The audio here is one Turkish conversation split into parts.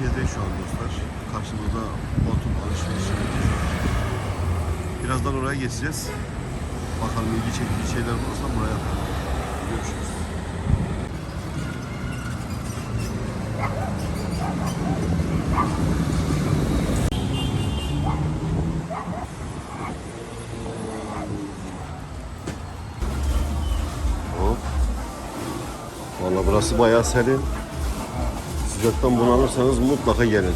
merkezdeyiz şu an dostlar. Karşımızda Batum alışveriş merkezi var. Birazdan oraya geçeceğiz. Bakalım ilgi çekici şeyler olursa buraya atalım. Görüşürüz. Hop. Valla burası bayağı serin. Sıcaktan bunalırsanız mutlaka gelin.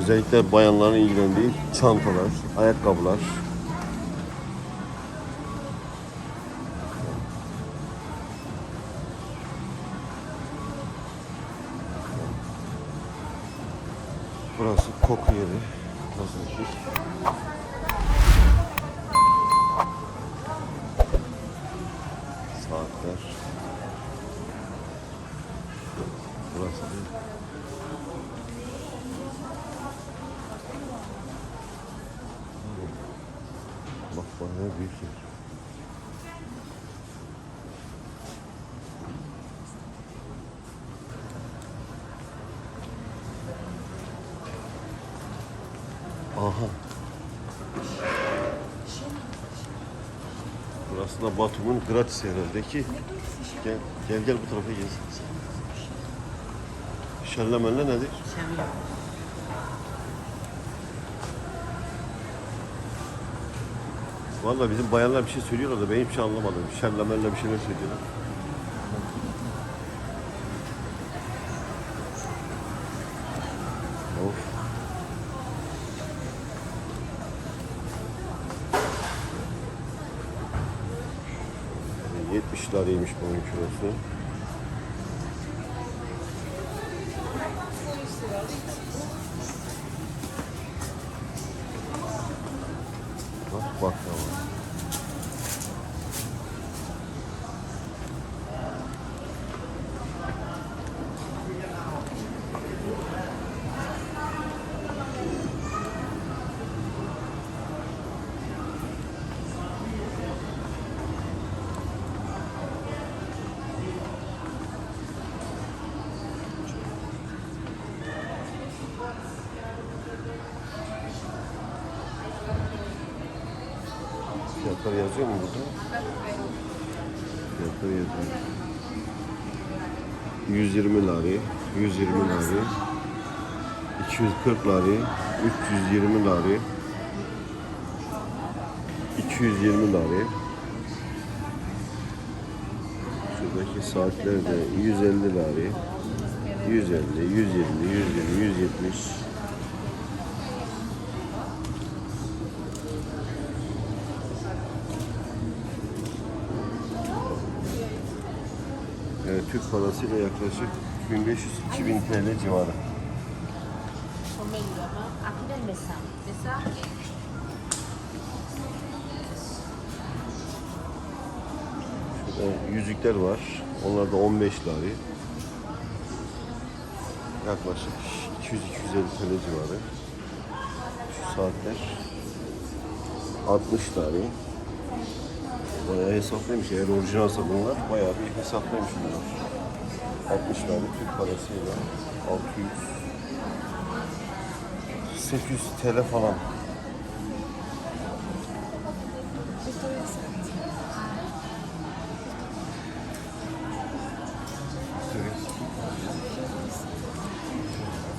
Özellikle bayanların ilgilendiği çantalar, ayakkabılar. Burası koku yeri. Kozmetik. Saatler. Burası değil. Bak bayağı büyük yer. Da Batum'un gratis herhalde ki. Gel, gel gel bu tarafa gel. Şellemenle nedir? Vallahi bizim bayanlar bir şey söylüyorlar da ben hiçbir şey anlamadım. Şellemenle bir şeyler söylüyorlar. 70 liraymış bunun kilosu. Fiyatları yazıyor mu burada? Fiyatları yazıyor. 120 lari, 120 lari, 240 lari, 320 lari, 220 lari. Şuradaki saatler de 150 lari, 150, 120, 120, 170. Yani Türk parasıyla yaklaşık 1500-2000 TL civarı. Şurada yüzükler var. Onlar da 15 lari. Yaklaşık 200-250 TL civarı. Şu saatler 60 lari. Bayağı hesaplıymış. Eğer orijinalsa bunlar bayağı bir hesaplıymış bunlar. 60 lari Türk parasıyla 600 800 TL falan.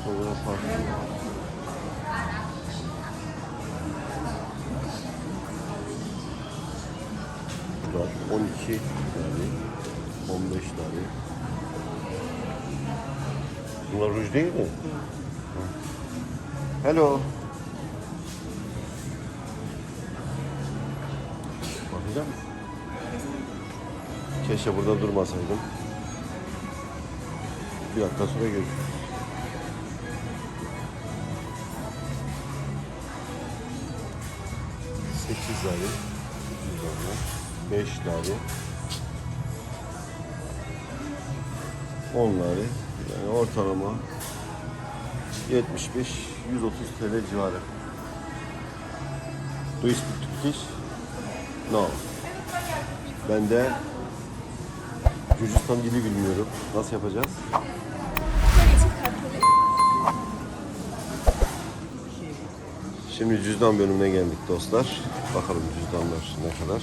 Sonra parfüm. Bu da 12 yani 15 tane. Bunlar ruj değil mi? Hı. Hello. Bakacağım. Keşke burada durmasaydım. Bir dakika sonra görüşürüz. Sekiz tane. tane, Beş tane. On tane. Yani ortalama 75 130 TL civarı. Do you speak Turkish? No. Ben de Gürcistan dili bilmiyorum. Nasıl yapacağız? Şimdi cüzdan bölümüne geldik dostlar. Bakalım cüzdanlar ne kadar.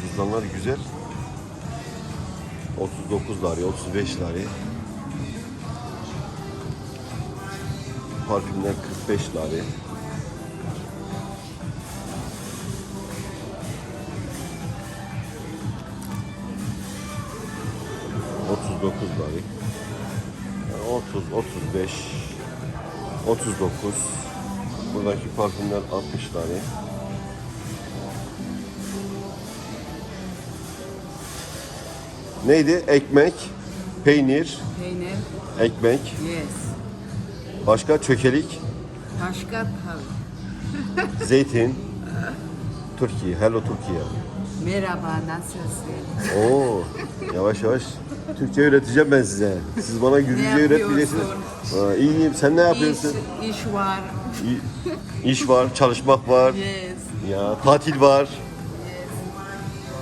Cüzdanlar güzel. 39 lari, 35 lari. Parfümler 45 lari. Otuz dokuz lari. Yani 30, 35, 39. Buradaki parfümler 60 lari. Neydi? Ekmek, peynir, Peynir, ekmek, yes. başka çökelik, Başka tabii. zeytin, Türkiye, hello Türkiye. Merhaba, nasılsın? Oo, yavaş yavaş Türkçe öğreteceğim ben size. Siz bana Gürcüce öğretmeyeceksiniz. Ha, iyiyim, sen ne yapıyorsun? İş, iş var. İ- İş var, çalışmak var, Yes. ya tatil var.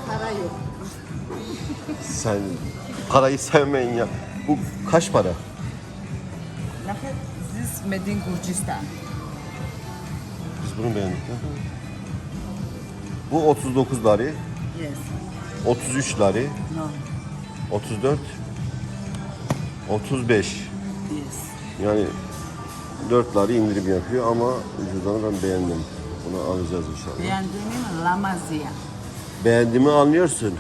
Para yok. Sen parayı sevmeyin ya. Bu kaç para? Nafet, this made in Gürcistan. Biz bunu beğendik ya. Bu 39 lari, Yes. 33 lari, No. 34, 35. Yes. Yani 4 lari indirim yapıyor ama cüzdanı ben beğendim. Bunu alacağız inşallah. Beğendiğim Lamazia. Beğendiğimi anlıyorsun.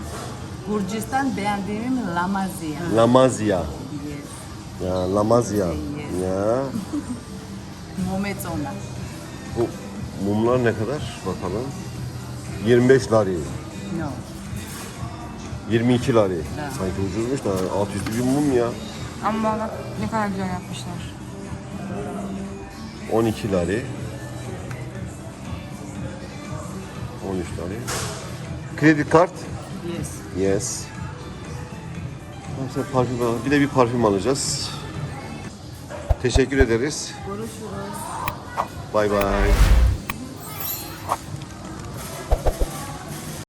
Gürcistan beğendiğim Lamazia. Lamazya. Yes. Ya Lamazya. Ya Muhammed ona. bu mumlar ne kadar? Bakalım. 25 lari. No. 22 lari. Sanki ucuzmuş da alt üstü bir mum ya. Ama bak ne kadar güzel yapmışlar. 12 lari. 13 lari. Kredi kart. Yes. Yes. Mesela parfüm al- Bir de bir parfüm alacağız. Teşekkür ederiz. Görüşürüz. Bay bay.